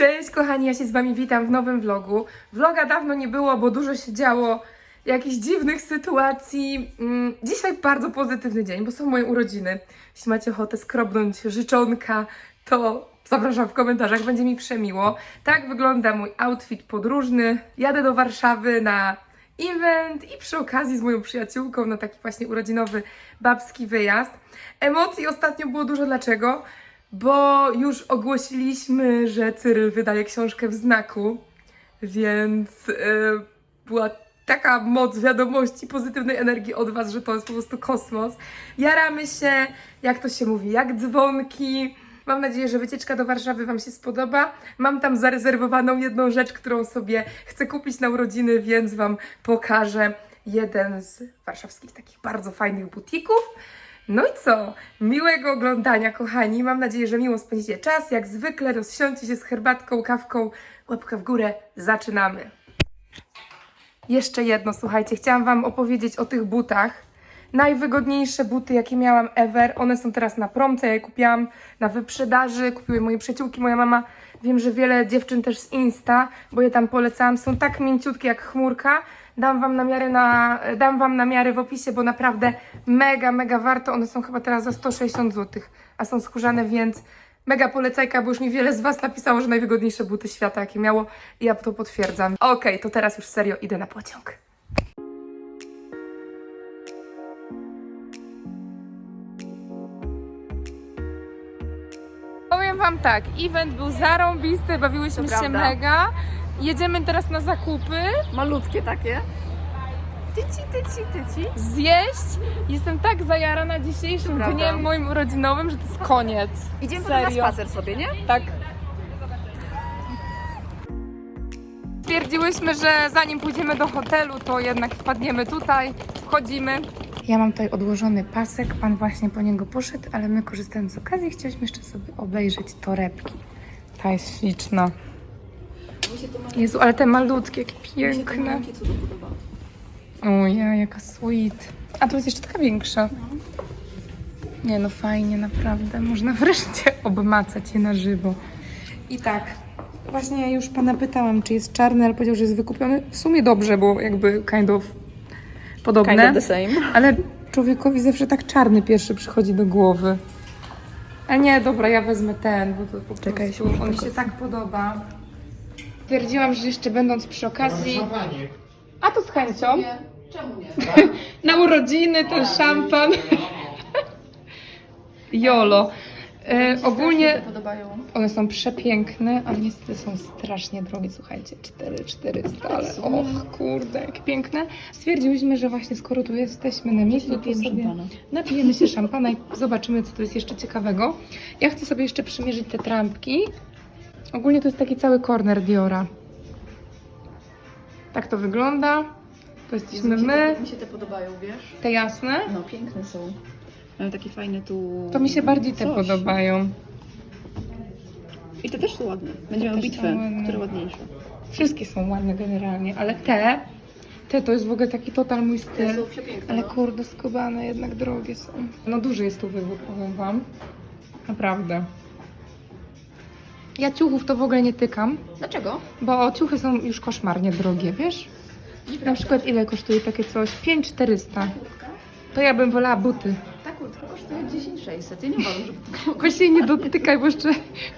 Cześć kochani, ja się z Wami witam w nowym vlogu. Vloga dawno nie było, bo dużo się działo jakichś dziwnych sytuacji. Mm, Dzisiaj bardzo pozytywny dzień, bo są moje urodziny. Jeśli macie ochotę skrobnąć życzonka, to zapraszam w komentarzach, będzie mi przemiło. Tak wygląda mój outfit podróżny. Jadę do Warszawy na event i przy okazji z moją przyjaciółką na taki właśnie urodzinowy babski wyjazd. Emocji ostatnio było dużo. Dlaczego? Bo już ogłosiliśmy, że Cyryl wydaje książkę w znaku, więc yy, była taka moc wiadomości, pozytywnej energii od Was, że to jest po prostu kosmos. Jaramy się, jak to się mówi, jak dzwonki. Mam nadzieję, że wycieczka do Warszawy Wam się spodoba. Mam tam zarezerwowaną jedną rzecz, którą sobie chcę kupić na urodziny, więc Wam pokażę jeden z warszawskich takich bardzo fajnych butików. No i co? Miłego oglądania, kochani. Mam nadzieję, że miło spędzicie czas. Jak zwykle rozsiądźcie się z herbatką, kawką, łapkę w górę. Zaczynamy. Jeszcze jedno, słuchajcie, chciałam Wam opowiedzieć o tych butach. Najwygodniejsze buty, jakie miałam ever. One są teraz na promce, ja je kupiłam na wyprzedaży, kupiły moje przyjaciółki, moja mama. Wiem, że wiele dziewczyn też z Insta, bo je tam polecałam. Są tak mięciutkie jak chmurka. Dam wam namiary, na, dam wam namiary w opisie, bo naprawdę mega, mega warto. One są chyba teraz za 160 zł, a są skórzane, więc mega polecajka, bo już mi wiele z Was napisało, że najwygodniejsze buty świata, jakie miało i ja to potwierdzam. Okej, to teraz już serio idę na pociąg. Powiem Wam tak, event był zarąbisty, bawiłyśmy To się prawda. mega. Jedziemy teraz na zakupy, Malutkie takie. Tyci, tyci, tyci. zjeść. Jestem tak zajarana dzisiejszym prawda. dniem moim urodzinowym, że to jest koniec. Idziemy potem na Serio. spacer sobie, nie? Tak. Stwierdziłyśmy, że zanim pójdziemy do hotelu, to jednak wpadniemy tutaj, wchodzimy. Ja mam tutaj odłożony pasek, pan właśnie po niego poszedł, ale my korzystając z okazji chcieliśmy jeszcze sobie obejrzeć torebki. Ta jest śliczna. Jezu, ale te malutkie, jakie piękne. cudu podoba. Ojej, jaka sweet. A tu jest jeszcze taka większa. Nie no, fajnie, naprawdę. Można wreszcie obmacać je na żywo. I tak, właśnie już pana pytałam, czy jest czarny, ale powiedział, że jest wykupiony. W sumie dobrze, bo jakby kind of podobne. Kind of the same. Ale człowiekowi zawsze tak czarny pierwszy przychodzi do głowy. A nie, dobra, ja wezmę ten, bo to po Czekaj, prostu, się on mi się tak podoba. Twierdziłam, że jeszcze będąc przy okazji... A to z chęcią. Czemu nie? Na urodziny ten szampan. Jolo. E, ogólnie podobają. one są przepiękne, ale niestety są strasznie drogie, słuchajcie, 4400, ale och kurde, jak piękne. Stwierdziłyśmy, że właśnie skoro tu jesteśmy na miejscu, to Napijemy sobie szampana. napijemy się szampana i zobaczymy, co tu jest jeszcze ciekawego. Ja chcę sobie jeszcze przymierzyć te trampki. Ogólnie to jest taki cały corner Diora. Tak to wygląda. To jesteśmy my, Mi się te podobają, wiesz? te jasne. No, piękne są. Mają takie fajne tu... To mi się bardziej te coś. podobają. I te też są ładne. Będzie miał też bitwę, ładne. które ładniejsze. Wszystkie są ładne generalnie, ale te, te to jest w ogóle taki total mój Te styl. są przepiękne, Ale no. kurde, skubane jednak drogie są. No duży jest tu wybór, powiem wam. Naprawdę. Ja ciuchów to w ogóle nie tykam, Dlaczego? bo ciuchy są już koszmarnie drogie, wiesz? Na przykład ile kosztuje takie coś? 5400. To ja bym wolała buty. Ta kurtka kosztuje 10600. Ja nie uważam, żeby to było... Nie dotykaj, bo jeszcze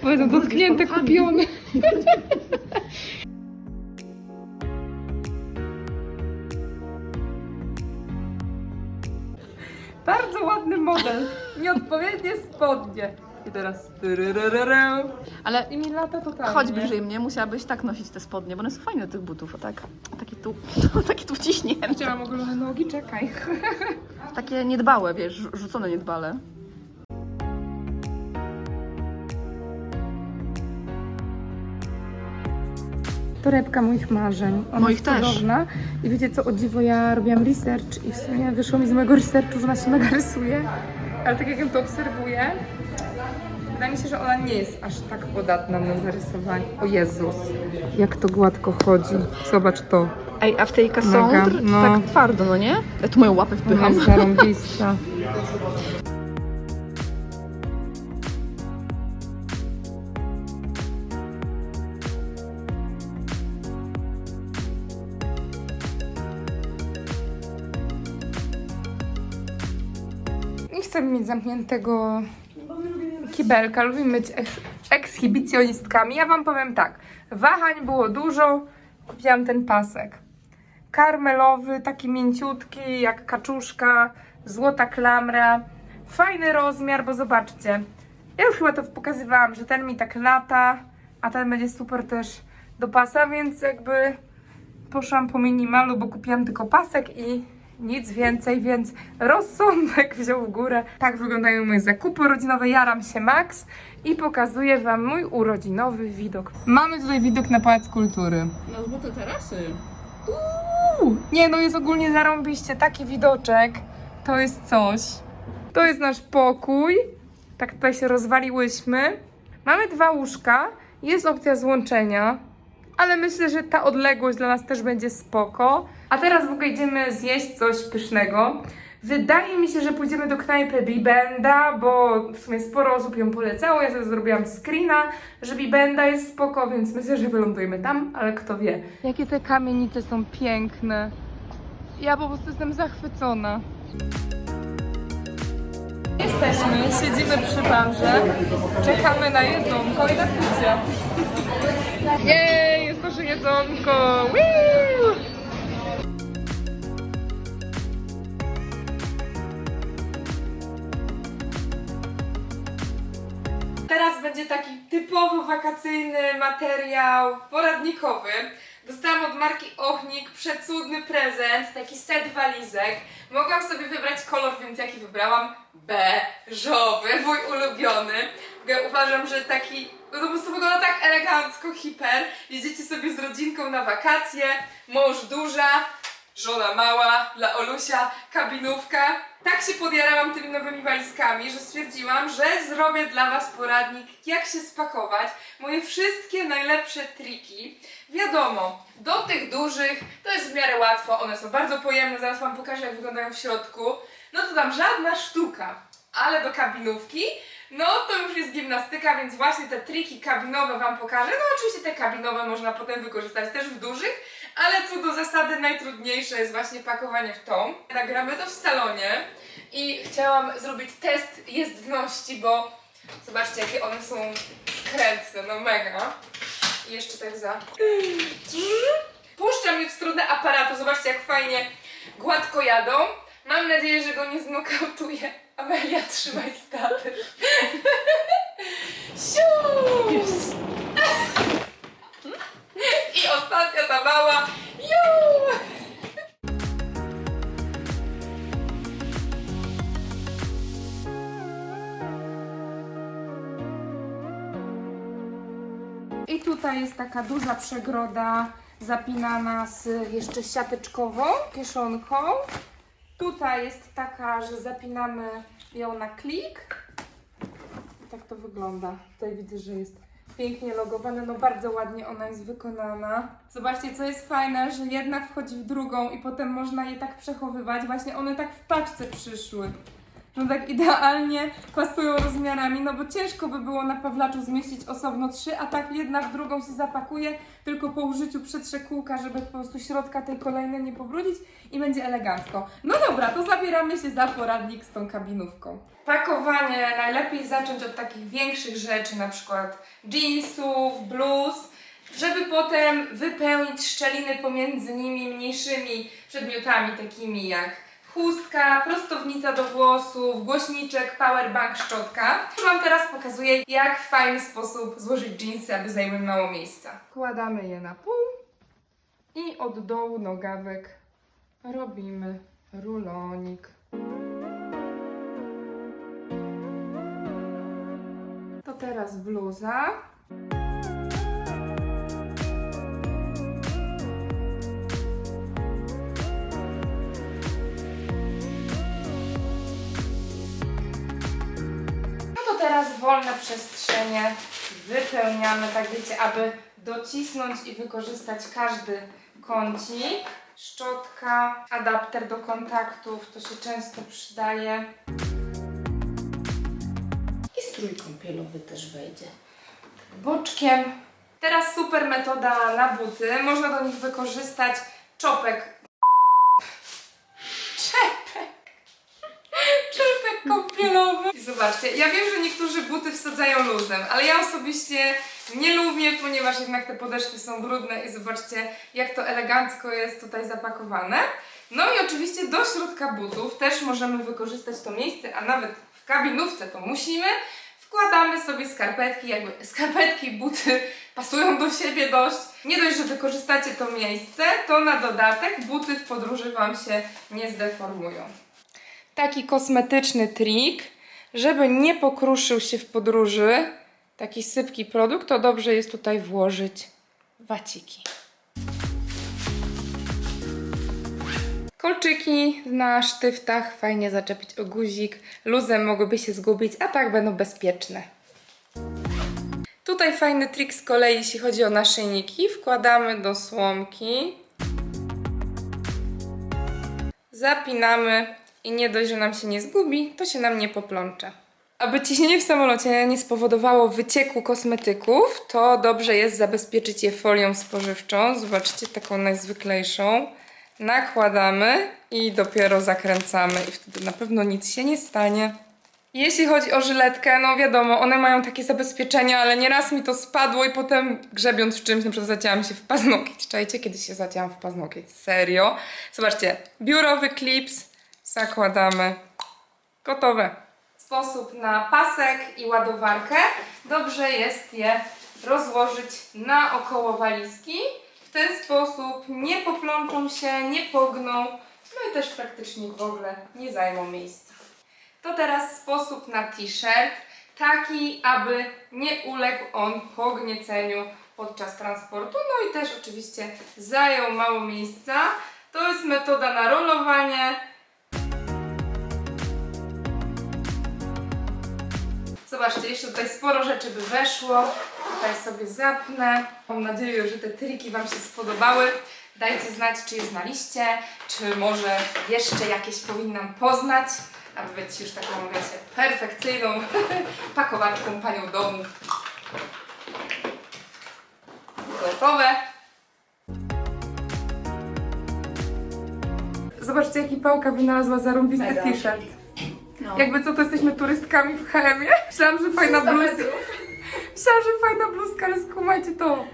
powiedzą Brudny dotknięte, kupione. Bardzo ładny model. Nieodpowiednie spodnie. I teraz... Ale I mi lata chodź bliżej mnie, musiałabyś tak nosić te spodnie, bo one są fajne do tych butów, a tak. Taki tu, taki tu wciśnięte. Gdzie mam ogolone nogi? Czekaj. Takie niedbałe, wiesz, rzu- rzucone niedbale. Torebka moich marzeń. Ona Moich jest też. I wiecie co, o dziwo, ja robiłam research i w sumie wyszło mi z mojego researchu, że ona się mega rysuje. Ale tak jak ją to obserwuję, wydaje mi się, że ona nie jest aż tak podatna na zarysowanie. O Jezus, jak to gładko chodzi. Zobacz to. Ej, a w tej Cassandra no. tak twardo, no nie? Ja tu moją łapę Ona wpycham. jest zarąbista. Nie chcę mieć zamkniętego kibelka, lubimy być eks- ekshibicjonistkami. Ja wam powiem tak, wahań było dużo, kupiłam ten pasek. Karmelowy, taki mięciutki, jak kaczuszka, złota klamra. Fajny rozmiar, bo zobaczcie, ja już chyba to pokazywałam, że ten mi tak lata, a ten będzie super też do pasa, więc jakby poszłam po minimalu, bo kupiłam tylko pasek i nic więcej, więc rozsądek wziął w górę. Tak wyglądają moje zakupy urodzinowe. Jaram się Max i pokazuję Wam mój urodzinowy widok. Mamy tutaj widok na Pałac Kultury. No złote tarasy. Uuu, nie no, jest ogólnie zarąbiście, taki widoczek. To jest coś. To jest nasz pokój. Tak tutaj się rozwaliłyśmy. Mamy dwa łóżka. Jest opcja złączenia. Ale myślę, że ta odległość dla nas też będzie spoko. A teraz w ogóle idziemy zjeść coś pysznego. Wydaje mi się, że pójdziemy do knajpy Bibenda, bo w sumie sporo osób ją polecało. Ja sobie zrobiłam screena, że Bibenda jest spoko, więc myślę, że wylądujemy tam, ale kto wie. Jakie te kamienice są piękne. Ja po prostu jestem zachwycona. Jesteśmy, siedzimy przy barze, czekamy na i na picie. Jej, jest nasze jedzonko! Woo! Teraz będzie taki typowo wakacyjny materiał poradnikowy. Dostałam od marki Ochnik przecudny prezent, taki set walizek. Mogłam sobie wybrać kolor, więc jaki wybrałam? Beżowy, mój ulubiony. Uważam, że taki, no po prostu wygląda tak elegancko, hiper. Jedziecie sobie z rodzinką na wakacje, mąż duża, żona mała, dla Olusia kabinówka. Tak się podjarałam tymi nowymi walizkami, że stwierdziłam, że zrobię dla Was poradnik, jak się spakować. Moje wszystkie najlepsze triki. Wiadomo, do tych dużych to jest w miarę łatwo, one są bardzo pojemne, zaraz Wam pokażę jak wyglądają w środku. No to tam żadna sztuka, ale do kabinówki no to już jest gimnastyka, więc właśnie te triki kabinowe Wam pokażę. No oczywiście te kabinowe można potem wykorzystać też w dużych, ale co do zasady najtrudniejsze jest właśnie pakowanie w tą. Nagramy to w salonie i chciałam zrobić test jezdności, bo zobaczcie jakie one są skrętne, no mega. I jeszcze tak za... Puszczam je w stronę aparatu, zobaczcie jak fajnie gładko jadą. Mam nadzieję, że go nie znokautuje. Amelia, trzymaj statyw. Siu! I ostatnia ta mała. Ju! I tutaj jest taka duża przegroda zapinana z jeszcze siateczkową kieszonką. Tutaj jest taka, że zapinamy ją na klik. Tak to wygląda. Tutaj widzę, że jest pięknie logowane, no bardzo ładnie ona jest wykonana. Zobaczcie, co jest fajne, że jedna wchodzi w drugą i potem można je tak przechowywać. Właśnie one tak w paczce przyszły. No tak idealnie pasują rozmiarami, no bo ciężko by było na Pawlaczu zmieścić osobno trzy, a tak jedna w drugą się zapakuje, tylko po użyciu przetrze kółka, żeby po prostu środka tej kolejnej nie pobrudzić i będzie elegancko. No dobra, to zabieramy się za poradnik z tą kabinówką. Pakowanie najlepiej zacząć od takich większych rzeczy, na przykład jeansów, bluz, żeby potem wypełnić szczeliny pomiędzy nimi mniejszymi przedmiotami, takimi jak chustka, prostownica do włosów, głośniczek, powerbank, szczotka. Już Wam teraz pokazuję, jak w fajny sposób złożyć jeansy, aby zajęły mało miejsca. Kładamy je na pół i od dołu nogawek robimy rulonik. To teraz bluza. Teraz wolne przestrzenie wypełniamy, tak wiecie, aby docisnąć i wykorzystać każdy kącik. Szczotka, adapter do kontaktów, to się często przydaje. I strój kąpielowy też wejdzie. Boczkiem. Teraz super metoda na buty. Można do nich wykorzystać czopek. Czepek. Znowu. I zobaczcie, ja wiem, że niektórzy buty wsadzają luzem, ale ja osobiście nie lubię, ponieważ jednak te podeszwy są brudne i zobaczcie, jak to elegancko jest tutaj zapakowane. No i oczywiście do środka butów też możemy wykorzystać to miejsce, a nawet w kabinówce to musimy. Wkładamy sobie skarpetki, jakby skarpetki, buty pasują do siebie dość. Nie dość, że wykorzystacie to miejsce, to na dodatek buty w podróży Wam się nie zdeformują. Taki kosmetyczny trik, żeby nie pokruszył się w podróży taki sypki produkt, to dobrze jest tutaj włożyć waciki. Kolczyki na sztyftach, fajnie zaczepić o guzik. Luzem mogłyby się zgubić, a tak będą bezpieczne. Tutaj fajny trik z kolei, jeśli chodzi o naszyjniki. Wkładamy do słomki. Zapinamy i nie dość, że nam się nie zgubi, to się nam nie poplącze. Aby ciśnienie w samolocie nie spowodowało wycieku kosmetyków, to dobrze jest zabezpieczyć je folią spożywczą. Zobaczcie, taką najzwyklejszą. Nakładamy i dopiero zakręcamy i wtedy na pewno nic się nie stanie. Jeśli chodzi o żyletkę, no wiadomo, one mają takie zabezpieczenia, ale nieraz mi to spadło i potem grzebiąc w czymś, na przykład zacięłam się w paznokieć. Czajcie, kiedyś się zacięłam w paznokieć. Serio. Zobaczcie, biurowy klips, zakładamy. Gotowe. Sposób na pasek i ładowarkę. Dobrze jest je rozłożyć naokoło walizki. W ten sposób nie poplączą się, nie pogną, no i też praktycznie w ogóle nie zajmą miejsca. To teraz sposób na t-shirt, taki, aby nie uległ on pognieceniu podczas transportu, no i też oczywiście zajął mało miejsca. To jest metoda na rolowanie. Zobaczcie, jeszcze tutaj sporo rzeczy by weszło. Tutaj sobie zapnę. Mam nadzieję, że te triki Wam się spodobały. Dajcie znać, czy je znaliście, czy może jeszcze jakieś powinnam poznać, aby być już taką, wiecie, perfekcyjną pakowaczką panią domu. Gotowe. Zobaczcie, jaki pałka wynalazła zarąbisty t-shirt. No. Jakby co, to jesteśmy turystkami w Chemie. Myślałam, że fajna bluzka. Myślałam, że fajna bluzka, ale skumajcie to.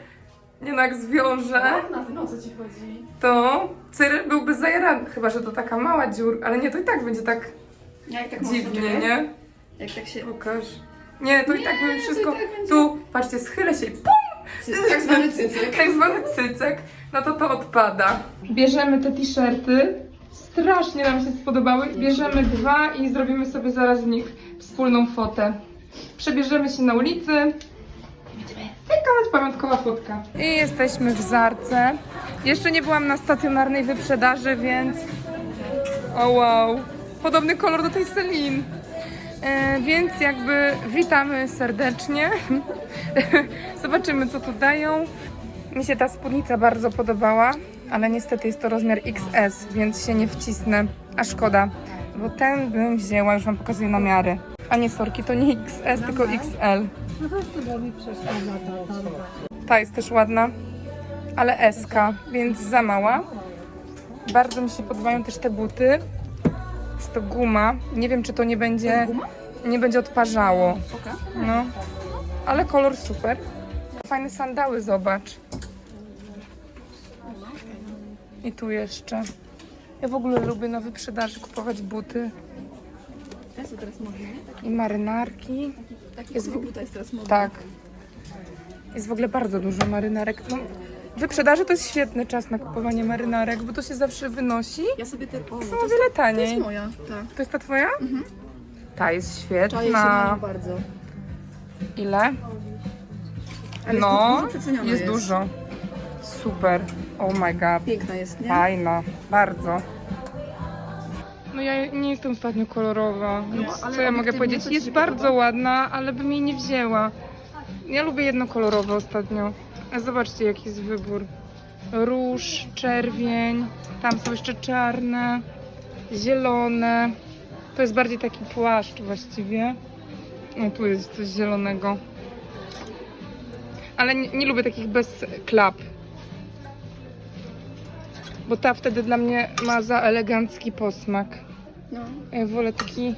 Nie no, jak zwiążę, Na tym o co ci chodzi? to Cyryl byłby zajarany. Chyba, że to taka mała dziur, ale nie, to i tak będzie tak Jak tak dziwnie, nie? Jak tak się... Pokaż. Nie, to i tak będzie to wszystko. i tak będzie- Tu, patrzcie, schylę się i pum! Tak zwany cycyk. Tak zwany cycek, no to to odpada. Bierzemy te t-shirty. Strasznie nam się spodobały. Bierzemy dwa i zrobimy sobie zaraz w nich wspólną fotę. Przebierzemy się na ulicy. Taka pamiątkowa fotka. I jesteśmy w Zarce. Jeszcze nie byłam na stacjonarnej wyprzedaży, więc... O wow! Podobny kolor do tej Celine. E, więc jakby witamy serdecznie. Zobaczymy, co tu dają. Mi się ta spódnica bardzo podobała, ale niestety jest to rozmiar XS, więc się nie wcisnę, a szkoda, bo ten bym wzięła, już Wam pokazuję namiary. A nie sorki, to nie XS, tylko XL. Ta jest też ładna, ale SK, więc za mała. Bardzo mi się podobają też te buty. Jest to guma. Nie wiem, czy to nie będzie, nie będzie odparzało. No, ale kolor super. Fajne sandały, zobacz. I tu jeszcze. Ja w ogóle lubię na wyprzedaży kupować buty Ja teraz nie? i marynarki. Taki Jest jest buta jest teraz modny. Tak. Jest w ogóle bardzo dużo marynarek. No, wyprzedaży to jest świetny czas na kupowanie marynarek, bo to się zawsze wynosi. Ja sobie te... O, to Są o jest, wiele to jest taniej. moja, tak. To jest ta twoja? Ta jest Czaję się na świetna. nią bardzo. Ile? Ale No, jest du- dużo przeceniona jest dużo. Super. Oh my god. Piękna jest, nie? Fajna, bardzo. No ja nie jestem ostatnio kolorowa, więc ale co ja mogę obiektywnie powiedzieć? co ci Jest bardzo podoba? ładna, ale bym jej nie wzięła. Ja lubię jednokolorowe ostatnio. A zobaczcie jaki jest wybór. Róż, czerwień, tam są jeszcze czarne, zielone. To jest bardziej taki płaszcz właściwie. No tu jest coś zielonego. Ale nie, nie lubię takich bez klap. Bo ta wtedy dla mnie ma za elegancki posmak. No. Ja wolę taki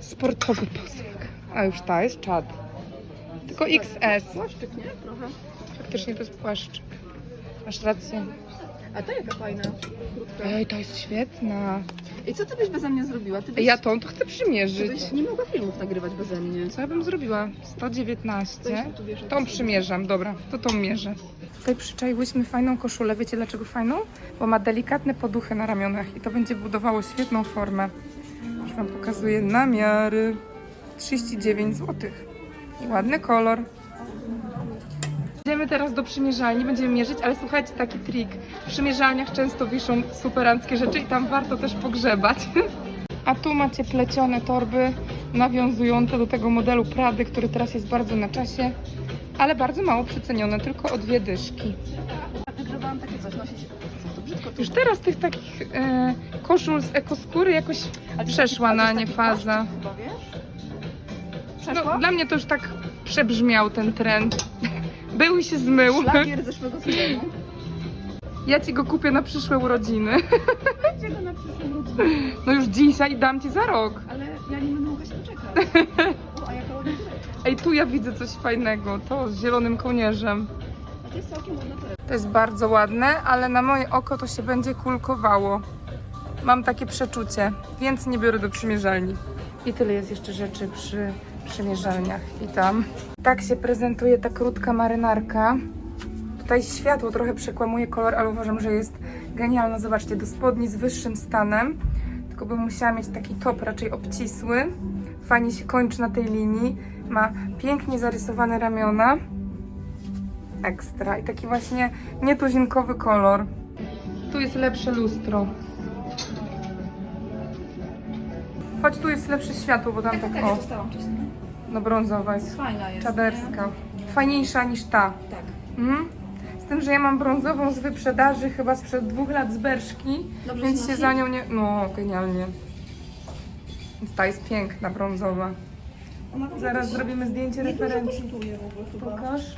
sportowy posmak. A już ta jest czad. Tylko XS. Płaszczyk, nie? Trochę. Faktycznie to jest płaszczyk. Masz rację. A ta jaka fajna. Krótka. Ej, ta jest świetna. I co ty byś beze mnie zrobiła? Ty byś, Ja tą to chcę ty przymierzyć. byś nie mogła filmów nagrywać beze mnie. Co ja bym zrobiła? To 119. jeszcze tu wiesz, Tą przymierzam, dobra, to tą mierzę. Tutaj przyczaiłyśmy fajną koszulę. Wiecie dlaczego fajną? Bo ma delikatne poduchy na ramionach i to będzie budowało świetną formę. Już Wam pokazuję namiary. 39 zł. I ładny kolor. Idziemy teraz do przymierzalni, będziemy mierzyć, ale słuchajcie, taki trik. W przymierzalniach często wiszą superanckie rzeczy i tam warto też pogrzebać. A tu macie plecione torby nawiązujące do tego modelu Prady, który teraz jest bardzo na czasie, ale bardzo mało przecenione, tylko o dwie dyszki. Wygrzebałam takie coś nosić. Co to brzydko. Już teraz tych takich e, koszul z ekoskóry jakoś przeszła na nie faza. Chyba, wiesz? No, dla mnie to już tak przebrzmiał ten trend. Był i się zmył. Szlagier zeszłego sezonu. Ja ci go kupię na przyszłe urodziny. Gdzie go na przyszłym roku? No już dzisiaj dam ci za rok. Ale ja nie będę mogła się doczekać. O, a jaka ładna tutaj. Ej, tu ja widzę coś fajnego. To z zielonym kołnierzem. To jest całkiem torebka. To jest bardzo ładne, ale na moje oko to się będzie kulkowało. Mam takie przeczucie, więc nie biorę do przymierzalni. I tyle jest jeszcze rzeczy przy przymierzalniach i tam. Tak się prezentuje ta krótka marynarka. Tutaj światło trochę przekłamuje kolor, ale uważam, że jest genialna. Zobaczcie, do spodni z wyższym stanem. Tylko bym musiała mieć taki top raczej obcisły. Fajnie się kończy na tej linii. Ma pięknie zarysowane ramiona ekstra i taki właśnie nietuzinkowy kolor. Tu jest lepsze lustro. Chodź, tu jest lepsze światło, bo tam Tak, tak tak, ja o. no brązowa jest. Fajna jest. Czaderska. Fajniejsza niż ta. nie? Tak. Mhm. Z tym, że ja mam brązową z wyprzedaży chyba sprzed dwóch lat z Berszki, Dobrze więc się się za nią nie... No, genialnie. Więc ta jest piękna, brązowa. Zaraz też zrobimy zdjęcie nie referencji. w ogóle chyba. Pokaż.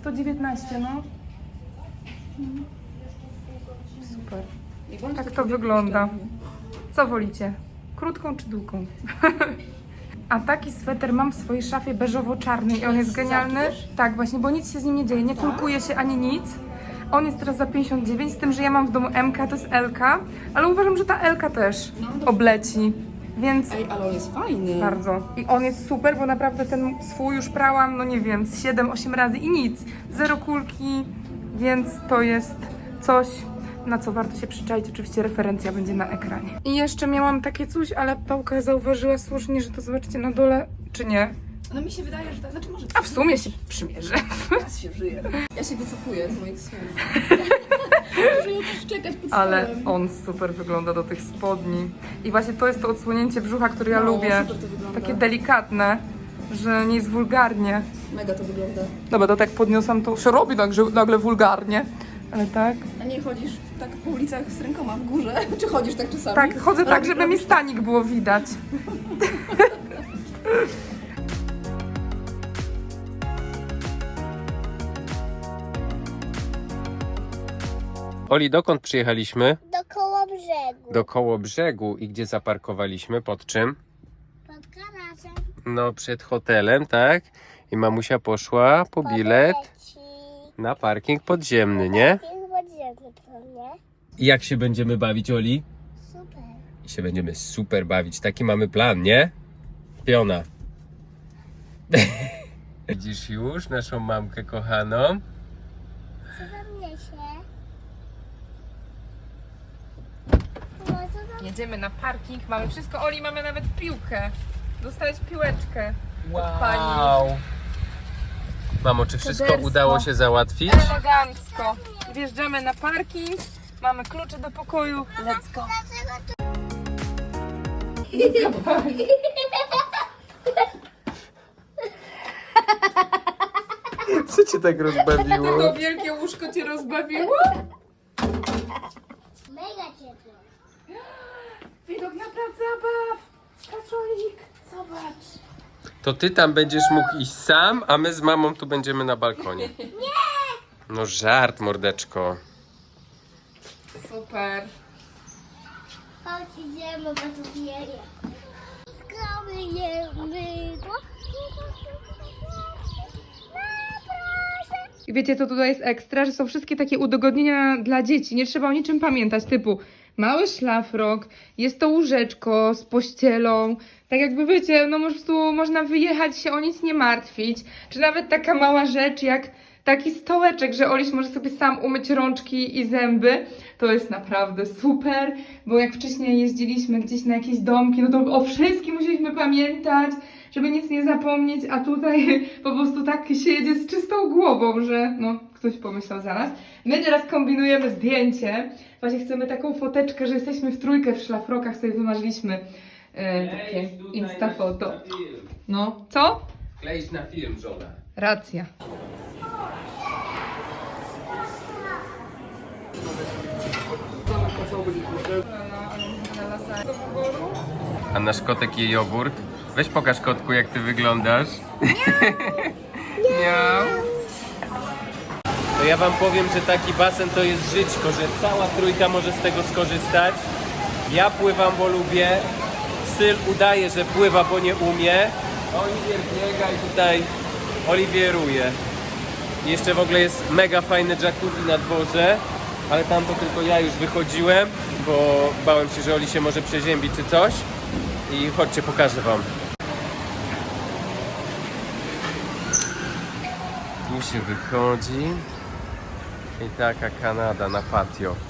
119, no. Super. Tak to wygląda. Co wolicie? Krótką czy długą? A taki sweter mam w swojej szafie beżowo-czarnej i on jest genialny. Tak, właśnie, bo nic się z nim nie dzieje, nie kulkuje się ani nic. On jest teraz za 59, z tym, że ja mam w domu MK, to jest LK, ale uważam, że ta LK też No, obleci. Więc Ej, ale on jest fajny. bardzo. I on jest super, bo naprawdę ten swój już prałam, no nie wiem, z 7-8 razy i nic. Zero kulki, więc to jest coś, na co warto się przyczaić. Oczywiście referencja będzie na ekranie. I jeszcze miałam takie coś, ale Pałka zauważyła słusznie, że to zobaczycie na dole, czy nie. No mi się wydaje, że tak, znaczy może A w sumie się przymierzę. teraz się żyje. Ja się wycofuję z moich słów. Ale on super wygląda do tych spodni. I właśnie to jest to odsłonięcie brzucha, które ja No, lubię. Takie delikatne, że nie jest wulgarnie. Mega to wygląda. Dobra, to tak podniosłam, to się robi tak, że nagle wulgarnie. Ale tak? A nie chodzisz tak po ulicach z rękoma w górze? Czy chodzisz tak czasami? Tak, chodzę tak, żeby mi robisz stanik było widać. Oli, dokąd przyjechaliśmy? do koło brzegu. Do koło brzegu i gdzie zaparkowaliśmy? Pod czym? Pod garażem. No, przed hotelem, tak? I mamusia poszła po bilet. Na parking podziemny, nie? Parking podziemny, prawda? I jak się będziemy bawić, Oli? Super. I się będziemy super bawić. Taki mamy plan, nie? Piona. Widzisz już naszą mamkę kochaną? Co tam niesie? No, co tam... Jedziemy na parking, mamy wszystko. Oli, mamy nawet piłkę. Dostałeś piłeczkę. Wow! Mamo, czy wszystko udało się załatwić? Elegancko. Wjeżdżamy na parking, mamy klucze do pokoju. Let's go. Co cię tak rozbawiło? To wielkie łóżko cię rozbawiło? Mega ciepło. Widok na plac zabaw. Kaczolik, zobacz. To ty tam będziesz mógł iść sam, a my z mamą tu będziemy na balkonie. Nie! No żart, mordeczko. Super. Chodź, idziemy, bo tu wieje. Skro myję mydło. I wiecie, co tutaj jest ekstra? Że są wszystkie takie udogodnienia dla dzieci. Nie trzeba o niczym pamiętać, typu mały szlafrok, jest to łóżeczko z pościelą. Tak jakby wiecie, no po prostu można wyjechać się o nic nie martwić. Czy nawet taka mała rzecz jak taki stołeczek, że Oliś może sobie sam umyć rączki i zęby. To jest naprawdę super, bo jak wcześniej jeździliśmy gdzieś na jakieś domki, no to o wszystkim musieliśmy pamiętać, żeby nic nie zapomnieć, a tutaj po prostu tak się jedzie z czystą głową, że no, ktoś pomyślał za nas. My teraz kombinujemy zdjęcie. Właśnie chcemy taką foteczkę, że jesteśmy w trójkę w szlafrokach, sobie wymarzyliśmy e, takie instafoto. No, co? Kleić na film, żona. Racja. A nasz kotek je jogurt. Weź pokaż kotku, jak ty wyglądasz. Miau. To ja wam powiem, że taki basen to jest żyćko, że cała trójka może z tego skorzystać. Ja pływam, bo lubię. Syl udaje, że pływa, bo nie umie. Oliwier biega i tutaj oliwieruje. Jeszcze w ogóle jest mega fajny jacuzzi na dworze, ale tam to tylko ja już wychodziłem, bo bałem się, że Oli się może przeziębić czy coś. I chodźcie, pokażę wam. Tu się wychodzi i taka Kanada na patio.